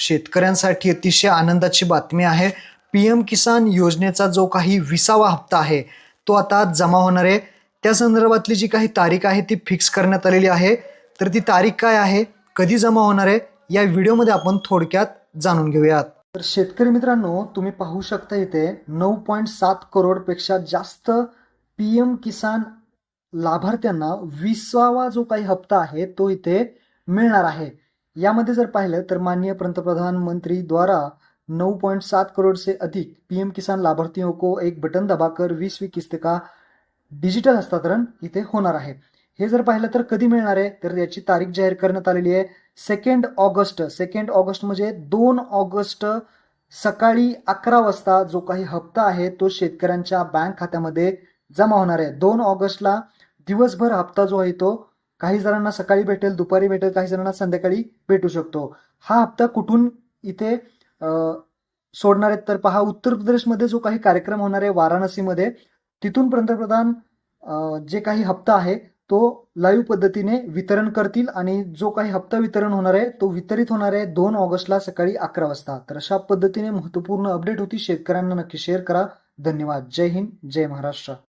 शेतकऱ्यांसाठी अतिशय आनंदाची बातमी आहे. पी एम किसान योजनेचा जो काही विसावा हप्ता आहे तो आता जमा होणार आहे. त्या संदर्भातली जी काही तारीख आहे ती फिक्स करण्यात आलेली आहे. तर ती तारीख काय आहे कधी जमा होणार आहे या व्हिडिओमध्ये आपण थोडक्यात जाणून घेऊयात. तर शेतकरी मित्रांनो तुम्ही पाहू शकता इथे नऊ पॉईंट सात करोडपेक्षा जास्त पी एम किसान लाभार्थ्यांना विसावा जो काही हप्ता आहे तो इथे मिळणार आहे. यामध्ये जर पाहिलं तर माननीय पंतप्रधान मंत्री द्वारा नऊ पॉइंट सात करोड़ से अधिक पीएम किसान लाभार्थियों को एक बटन दबाकर वीसवी किस्त का डिजिटल हस्तांतरण इथे होणार आहे. हे जर पाहिलं तर कधी मिळणार आहे? तर याची तारीख जाहीर करण्यात आलेली आहे. Second August. सेकंड ऑगस्ट म्हणजे दोन ऑगस्ट सकाळी अकरा वाजता जो काही हप्ता आहे तो शेतकऱ्यांच्या बँक खात्यामध्ये जमा होणार आहे. दोन ऑगस्टला दिवसभर हप्ता जो आहे तो काही जणांना सकाळी भेटेल दुपारी भेटेल काही जणांना संध्याकाळी भेटू शकतो. हा हप्ता कुठून इथे सोडणार आहेत? तर पहा उत्तर प्रदेशमध्ये जो काही कार्यक्रम होणार आहे वाराणसीमध्ये तिथून पंतप्रधान जे काही हप्ता आहे तो लाईव्ह पद्धतीने वितरण करतील आणि जो काही हप्ता वितरण होणार आहे तो वितरित होणार आहे दोन ऑगस्टला सकाळी अकरा वाजता. तर अशा पद्धतीने महत्त्वपूर्ण अपडेट होती. शेतकऱ्यांना नक्की शेअर करा. धन्यवाद. जय हिंद. जय महाराष्ट्र.